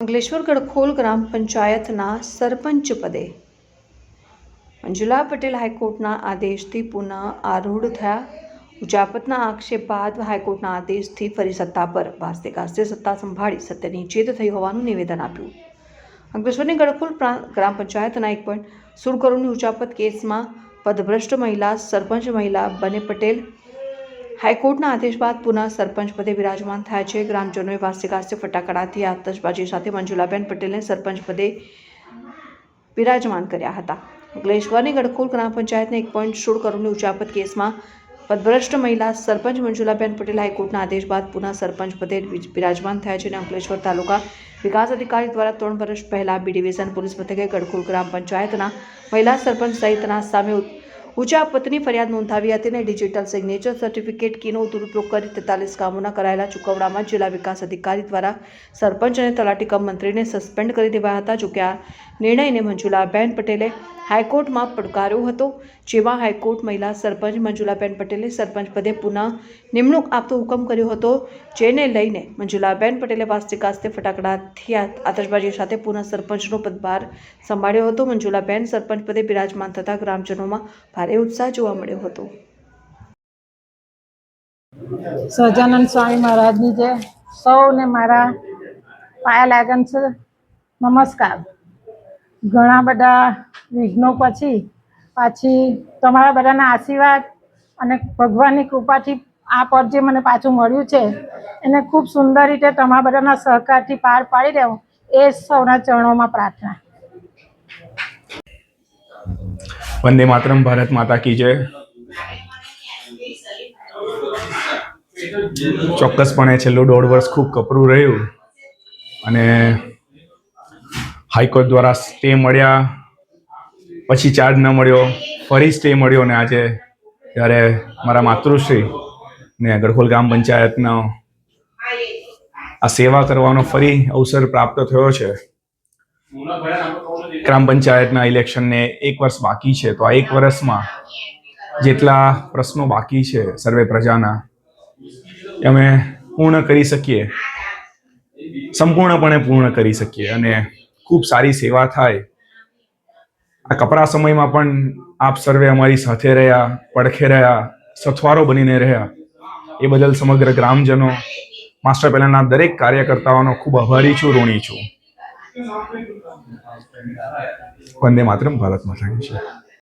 અંકલેશ્વર ગડખોલ ગ્રામ પંચાયતના સરપંચ પદે મંજુલા પટેલ હાઈકોર્ટના આદેશથી પુનઃ આરૂઢ થયા. ઉજાપતના આક્ષેપ બાદ હાઈકોર્ટના આદેશથી ફરી સત્તા પર વાસ્તે ગાસ્તે સત્તા સંભાળી સત્યની જીત થઈ હોવાનું નિવેદન આપ્યું. અંકલેશ્વરની ગડખોલ ગ્રામ પંચાયતના એક પોઈન્ટ સોળ ઉચાપત કેસમાં પદભ્રષ્ટ મહિલા, સરપંચ મહિલા બને પટેલ હાઈકોર્ટના આદેશ બાદ પુનઃ સરપંચ પદે બિરાજમાન થયા છે. ગ્રામજનોએ વાર્ષિક ગાસ્તે ફટાકડાથી આતશબાજી સાથે મંજુલાબેન પટેલને સરપંચ પદે બિરાજમાન કર્યા હતા. અંકલેશ્વરની ગડખોલ ગ્રામ પંચાયતને એક પોઈન્ટ સોળ કરોડની ઉચાપત કેસમાં પદભ્રષ્ટ મહિલા સરપંચ મંજુલાબેન પટેલ હાઈકોર્ટના આદેશ બાદ પુનઃ સરપંચ પદે બિરાજમાન થયા છે અને અંકલેશ્વર તાલુકા વિકાસ અધિકારી દ્વારા ત્રણ વર્ષ પહેલા બી ડિવિઝન પોલીસ મથકે ગડખોલ ગ્રામ પંચાયતના મહિલા સરપંચ સહિતના સામે ઉ- ઉચાપતની ફરિયાદ નોંધાવી હતી અને ડિજિટલ સિગ્નેચર સર્ટિફિકેટ કીનો દુરુપયોગ કરી તેતાલીસ કામોના કરાયેલા ચુકવણામાં જિલ્લા વિકાસ અધિકારી દ્વારા સરપંચ અને તલાટી કમ મંત્રીને સસ્પેન્ડ કરી દેવાયા હતા. જોકે આ નિર્ણયને મંજુલાબેન પટેલે હાઈકોર્ટમાં પડકાર્યો હતો. જેમાં હાઈકોર્ટ મહિલા સરપંચ મંજુલાબેન પટેલે સરપંચ પદે પુનઃ નિમણૂક આપતો હુકમ કર્યો હતો. જેને લઈને મંજુલાબેન પટેલે વાસ્તિક આસ્તે ફટાકડાથી આતશબાજી સાથે પુનઃ સરપંચનો પદભાર સંભાળ્યો હતો. મંજુલાબેન સરપંચ પદે બિરાજમાન થતા ગ્રામજનોમાં ભારે ઉત્સાહ જોવા મળ્યો હતો. સહજાનંદ સ્વામી મહારાજની જય સૌને મારા પાયા લાગન છે, નમસ્કાર. ઘણા બધા વિઘ્નો પછી પાછી તમારા બધાના આશીર્વાદ અને ભગવાનની કૃપાથી આ પદ જે મને પાછું મળ્યું છે, એને ખૂબ સુંદર રીતે તમારા બધાના સહકારથી પાર પાડી દેવું, એ સૌના ચરણોમાં પ્રાર્થના. વંદે માતરમ, ભારત માતા કી જય. ચોક્કસપણે છેલ્લું દોઢ વર્ષ ખૂબ કપરું રહ્યું અને હાઈકોર્ટ દ્વારા સ્ટે મળ્યા, પછી ચાર્જ ન મળ્યો, ફરી સ્ટે મળ્યો અને આજે ત્યારે મારા માતૃશ્રી ને ગઢોલ ગ્રામ પંચાયતનો આ સેવા કરવાનો ફરી અવસર પ્રાપ્ત થયો છે. ગ્રામ પંચાયતના ઇલેક્શનને એક વર્ષ બાકી છે, તો આ એક વર્ષમાં જેટલા પ્રશ્નો બાકી છે સર્વે પ્રજાના અમે પૂર્ણ કરી શકીએ. સંપૂર્ણપણે પૂર્ણ કરી શકીએ અને ખૂબ સારી સેવા થાય. આ કપરા સમયમાં પણ આપ સર્વે અમારી સાથે રહ્યા, પડખે રહ્યા, સથવારો બનીને રહ્યા. એ બદલ સમગ્ર ગ્રામજનો, માસ્ટર પહેલાંના દરેક કાર્યકર્તાઓનો ખૂબ આભારી છું, ઋણી છું. વંદે માતરમ ભારત માતા જય.